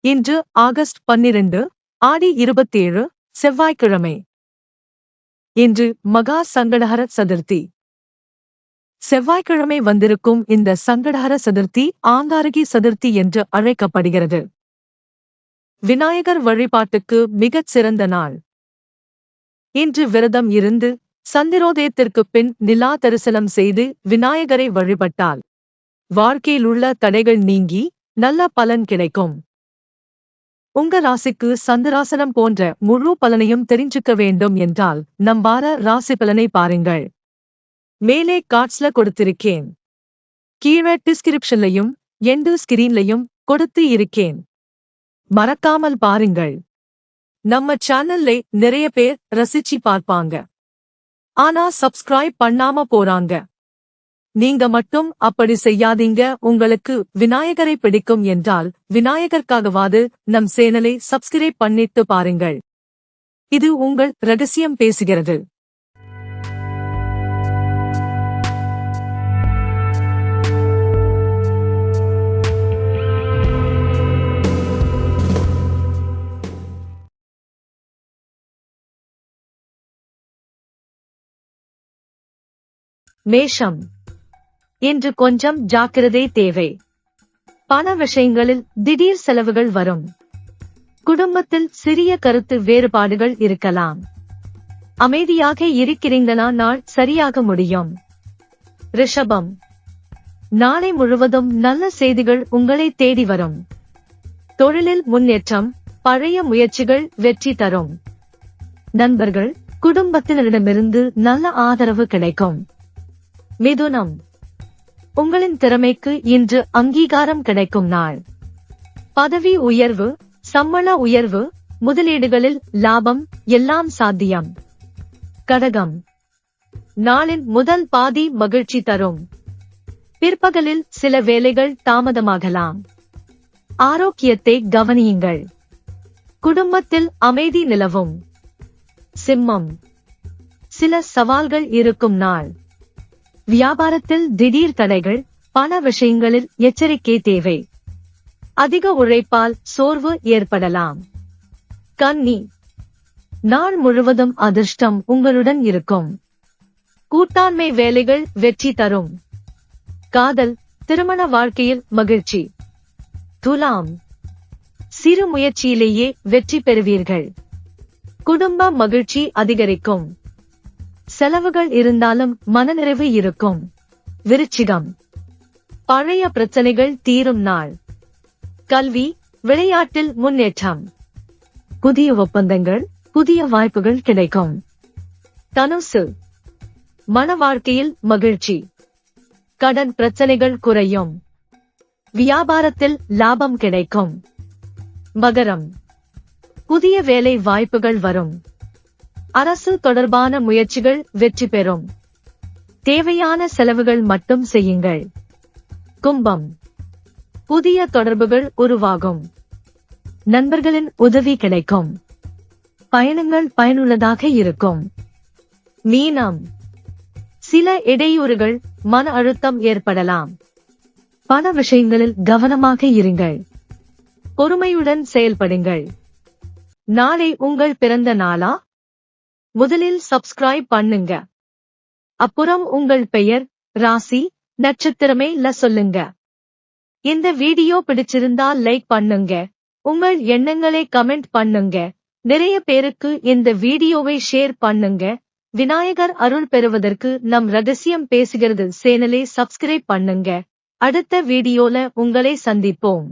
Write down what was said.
இன்று ஆகஸ்ட் பன்னிரண்டு ஆடி இருபத்தேழு செவ்வாய்க்கிழமை. இன்று மகா சங்கடஹர சதுர்த்தி. செவ்வாய்க்கிழமை வந்திருக்கும் இந்த சங்கடஹர சதுர்த்தி ஆங்காரகி சதுர்த்தி என்று அழைக்கப்படுகிறது. விநாயகர் வழிபாட்டுக்கு மிகச் சிறந்த நாள். இன்று விரதம் இருந்து சந்திரோதயத்திற்குப் பின் நிலா தரிசனம் செய்து விநாயகரை வழிபட்டால் வாழ்க்கையிலுள்ள தடைகள் நீங்கி நல்ல பலன் கிடைக்கும். உங்க ராசிக்கு சந்திராசனம் போன்ற முழு பலனையும் தெரிஞ்சுக்க வேண்டும் என்றால் நம் வார ராசி பலனை பாருங்கள். மேலே கார்ட்ஸ்ல கொடுத்திருக்கேன். கீழே டிஸ்கிரிப்ஷன்லையும் எண்டு ஸ்கிரீன்லையும் கொடுத்து இருக்கேன். மறக்காமல் பாருங்கள். நம்ம சேனல்ல நிறைய பேர் ரசிச்சு பார்ப்பாங்க. ஆனா சப்ஸ்கிரைப் பண்ணாம போறாங்க. நீங்க மட்டும் அப்படி செய்யாதீங்க. உங்களுக்கு விநாயகரை பிடிக்கும் என்றால் விநாயகர்க்காகவாது நம் சேனலை சப்ஸ்கிரைப் பண்ணிட்டு பாருங்கள். இது உங்கள் ரகசியம் பேசுகிறது. மேஷம். இன்று கொஞ்சம் ஜாக்கிரதை தேவை. பண விஷயங்களில் திடீர் செலவுகள் வரும். குடும்பத்தில் சிறிய கருத்து வேறுபாடுகள் இருக்கலாம். அமைதியாக இருக்கிறீங்களா? நாள் சரியாக முடியும். ரிஷபம். நாளை முழுவதும் நல்ல செய்திகள் உங்களை தேடி வரும். தொழிலில் முன்னேற்றம் பழைய முயற்சிகள் வெற்றி தரும். நண்பர்கள் குடும்பத்தினரிடமிருந்து நல்ல ஆதரவு கிடைக்கும். மிதுனம். உங்களின் திறமைக்கு இன்று அங்கீகாரம் கிடைக்கும் நாள். பதவி உயர்வு சம்பள உயர்வு முதலீடுகளில் லாபம் எல்லாம் சாத்தியம். கடகம். நாளின் முதல் பாதி மகிழ்ச்சி தரும். பிற்பகலில் சில வேலைகள் தாமதமாகலாம். ஆரோக்கியத்தை கவனியுங்கள். குடும்பத்தில் அமைதி நிலவும். சிம்மம். சில சவால்கள் இருக்கும் நாள். வியாபாரத்தில் திடீர் தடைகள் பண விஷயங்களில் எச்சரிக்கை தேவை. அதிக உழைப்பால் சோர்வு ஏற்படலாம். கன்னி. நாள் முழுவதும் அதிர்ஷ்டம் உங்களுடன் இருக்கும். கூட்டாண்மை வேலைகள் வெற்றி தரும். காதல் திருமண வாழ்க்கையில் மகிழ்ச்சி. துலாம். சிறு முயற்சியிலேயே வெற்றி பெறுவீர்கள். குடும்ப மகிழ்ச்சி அதிகரிக்கும். செலவுகள் இருந்தாலும் மனநிறைவு இருக்கும். விருச்சிகம். பழைய பிரச்சனைகள் தீரும் நாள். கல்வி விளையாட்டில் முன்னேற்றம். புதிய ஒப்பந்தங்கள் புதிய வாய்ப்புகள் கிடைக்கும். தனுசு. மன வாழ்க்கையில் மகிழ்ச்சி. கடன் பிரச்சனைகள் குறையும். வியாபாரத்தில் லாபம் கிடைக்கும். மகரம். புதிய வேலை வாய்ப்புகள் வரும். அரசு தொடர்பான முயற்சிகள் வெற்றி பெறும். தேவையான செலவுகள் மட்டும் செய்யுங்கள். கும்பம். புதிய தொடர்புகள் உருவாகும். நண்பர்களின் உதவி கிடைக்கும். பயணங்கள் பயனுள்ளதாக இருக்கும். மீனம். சில இடையூறுகள் மன அழுத்தம் ஏற்படலாம். பண விஷயங்களில் கவனமாக இருங்கள். பொறுமையுடன் செயல்படுங்கள். நாளை உங்கள் பிறந்த நாளா? முதலில் சப்ஸ்கிரைப் பண்ணுங்க. அப்புறம் உங்கள் பெயர் ராசி நட்சத்திரமே ல சொல்லுங்க. இந்த வீடியோ பிடிச்சிருந்தா லைக் பண்ணுங்க. உங்கள் எண்ணங்களை கமெண்ட் பண்ணுங்க. நிறைய பேருக்கு இந்த வீடியோவை ஷேர் பண்ணுங்க. விநாயகர் அருள் பெறுவதற்கு நம் ரகசியம் பேசுகிறது சேனலை சப்ஸ்கிரைப் பண்ணுங்க. அடுத்த வீடியோல உங்களை சந்திப்போம்.